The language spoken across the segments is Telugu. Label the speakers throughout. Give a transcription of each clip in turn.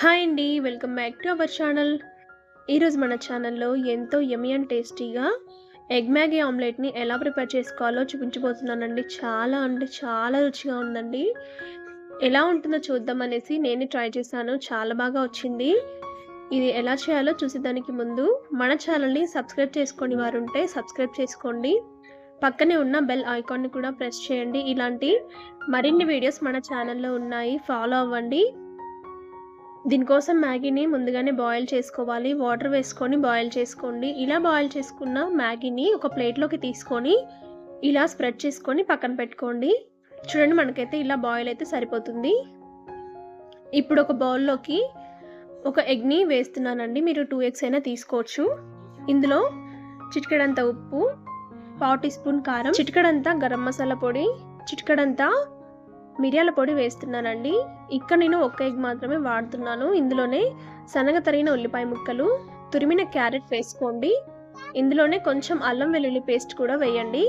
Speaker 1: హాయ్ అండి welcome back to our channel. ఈరోజు మన ఛానల్లో ఎంతో యమీ అండ్ టేస్టీగా ఎగ్ మ్యాగీ ఆమ్లెట్ని ఎలా ప్రిపేర్ చేసుకోవాలో చూపించబోతున్నానండి. చాలా అంటే చాలా రుచిగా ఉందండి. ఎలా ఉంటుందో చూద్దాం అనేసి నేను ట్రై చేశాను. చాలా బాగా వచ్చింది. ఇది ఎలా చేయాలో చూసేదానికి ముందు మన ఛానల్ని సబ్స్క్రైబ్ చేసుకొని వారు ఉంటే సబ్స్క్రైబ్ చేసుకోండి. పక్కనే ఉన్న బెల్ ఐకాన్ని కూడా ప్రెస్ చేయండి. ఇలాంటి మరిన్ని వీడియోస్ మన ఛానల్లో ఉన్నాయి. ఫాలో అవ్వండి. దీనికోసం మ్యాగీని ముందుగానే బాయిల్ చేసుకోవాలి. వాటర్ వేసుకొని బాయిల్ చేసుకోండి. ఇలా బాయిల్ చేసుకున్న మ్యాగీని ఒక ప్లేట్లోకి తీసుకొని ఇలా స్ప్రెడ్ చేసుకొని పక్కన పెట్టుకోండి. చూడండి మనకైతే ఇలా బాయిల్ అయితే సరిపోతుంది. ఇప్పుడు ఒక బౌల్లోకి ఒక ఎగ్ని వేస్తున్నానండి. మీరు టూ ఎగ్స్ అయినా తీసుకోవచ్చు. ఇందులో చిటికెడంత ఉప్పు పావు టీ స్పూన్ కారం చిటికెడంతా గరం మసాలా పొడి చిటికెడంతా మిరియాల పొడి వేస్తున్నానండి. ఇక్కడ నేను ఒక్క ఎగ్ మాత్రమే వాడుతున్నాను. ఇందులోనే శనగ తరిగిన ఉల్లిపాయ ముక్కలు తురిమిన క్యారెట్ వేసుకోండి. ఇందులోనే కొంచెం అల్లం వెల్లుల్లి పేస్ట్ కూడా వేయండి.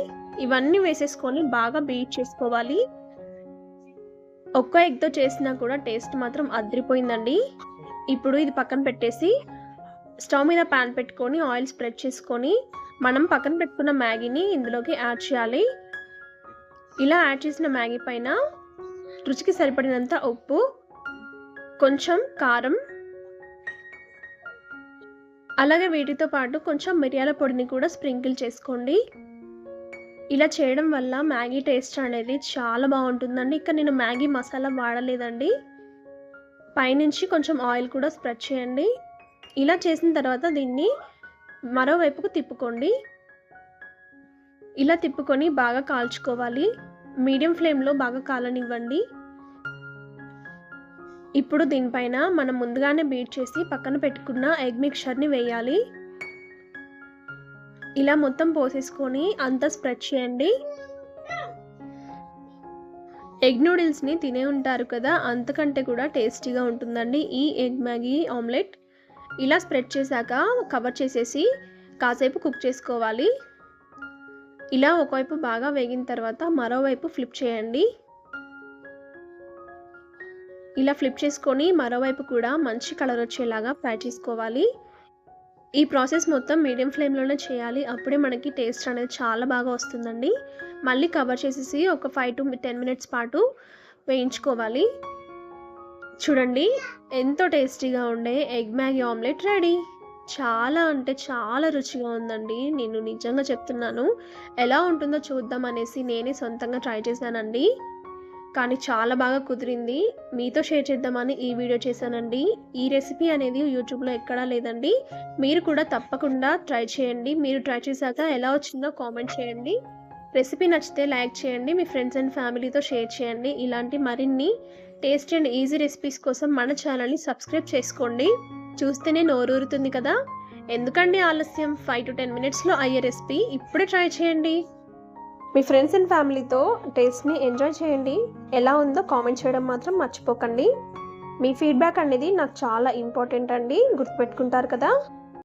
Speaker 1: ఇవన్నీ వేసేసుకొని బాగా బీట్ చేసుకోవాలి. ఒక్క ఎగ్తో చేసినా కూడా టేస్ట్ మాత్రం అదిరిపోయిందండి. ఇప్పుడు ఇది పక్కన పెట్టేసి స్టవ్ మీద ప్యాన్ పెట్టుకొని ఆయిల్ స్ప్రెడ్ చేసుకొని మనం పక్కన పెట్టుకున్న మ్యాగీని ఇందులోకి యాడ్ చేయాలి. ఇలా యాడ్ చేసిన మ్యాగీ పైన రుచికి సరిపడినంత ఉప్పు కొంచెం కారం అలాగే వీటితో పాటు కొంచెం మిరియాల పొడిని కూడా స్ప్రింకిల్ చేసుకోండి. ఇలా చేయడం వల్ల మ్యాగీ టేస్ట్ అనేది చాలా బాగుంటుందండి. ఇక్కడ నేను మ్యాగీ మసాలా వాడలేదండి. పైనుంచి కొంచెం ఆయిల్ కూడా స్ప్రెడ్ చేయండి. ఇలా చేసిన తర్వాత దీన్ని మరోవైపుకు తిప్పుకోండి. ఇలా తిప్పుకొని బాగా కాల్చుకోవాలి. మీడియం ఫ్లేమ్లో బాగా కాలనివ్వండి. ఇప్పుడు దీనిపైన మనం ముందుగానే బీట్ చేసి పక్కన పెట్టుకున్న ఎగ్ మిక్చర్ని వేయాలి. ఇలా మొత్తం పోసేసుకొని అంతా స్ప్రెడ్ చేయండి. ఎగ్ నూడిల్స్ని తినే ఉంటారు కదా అంతకంటే కూడా టేస్టీగా ఉంటుందండి ఈ ఎగ్ మ్యాగీ ఆమ్లెట్. ఇలా స్ప్రెడ్ చేశాక కవర్ చేసేసి కాసేపు కుక్ చేసుకోవాలి. ఇలా ఒకవైపు బాగా వేగిన తర్వాత మరోవైపు ఫ్లిప్ చేయండి. ఇలా ఫ్లిప్ చేసుకొని మరోవైపు కూడా మంచి కలర్ వచ్చేలాగా ఫ్రై చేసుకోవాలి. ఈ ప్రాసెస్ మొత్తం మీడియం ఫ్లేమ్లోనే చేయాలి. అప్పుడే మనకి టేస్ట్ అనేది చాలా బాగా వస్తుందండి. మళ్ళీ కవర్ చేసేసి ఒక ఫైవ్ టు టెన్ మినిట్స్ పాటు వేయించుకోవాలి. చూడండి ఎంతో టేస్టీగా ఉండే ఎగ్ మ్యాగీ ఆమ్లెట్ రెడీ చాలా అంటే చాలా రుచిగా ఉందండి. నేను నిజంగా చెప్తున్నాను. ఎలా ఉంటుందో చూద్దాం అనేసి నేనే సొంతంగా ట్రై చేశానండి. కానీ చాలా బాగా కుదిరింది. మీతో షేర్ చేద్దామని ఈ వీడియో చేశానండి. ఈ రెసిపీ అనేది యూట్యూబ్లో ఎక్కడా లేదండి. మీరు కూడా తప్పకుండా ట్రై చేయండి. మీరు ట్రై చేశాక ఎలా వచ్చిందో కామెంట్ చేయండి. రెసిపీ నచ్చితే లైక్ చేయండి. మీ ఫ్రెండ్స్ అండ్ ఫ్యామిలీతో షేర్ చేయండి. ఇలాంటి మరిన్ని టేస్ట్ అండ్ ఈజీ రెసిపీస్ కోసం మన ఛానల్ని సబ్స్క్రైబ్ చేసుకోండి. చూస్తేనే నోరూరుతుంది కదా. ఎందుకండి ఆలస్యం? ఫైవ్ టు టెన్ మినిట్స్లో అయ్యే రెసిపీ. ఇప్పుడే ట్రై చేయండి. మీ ఫ్రెండ్స్ అండ్ ఫ్యామిలీతో టేస్ట్ని ఎంజాయ్ చేయండి. ఎలా ఉందో కామెంట్ చేయడం మాత్రం మర్చిపోకండి. మీ ఫీడ్బ్యాక్ అనేది నాకు చాలా ఇంపార్టెంట్ అండి. గుర్తుపెట్టుకుంటారు కదా?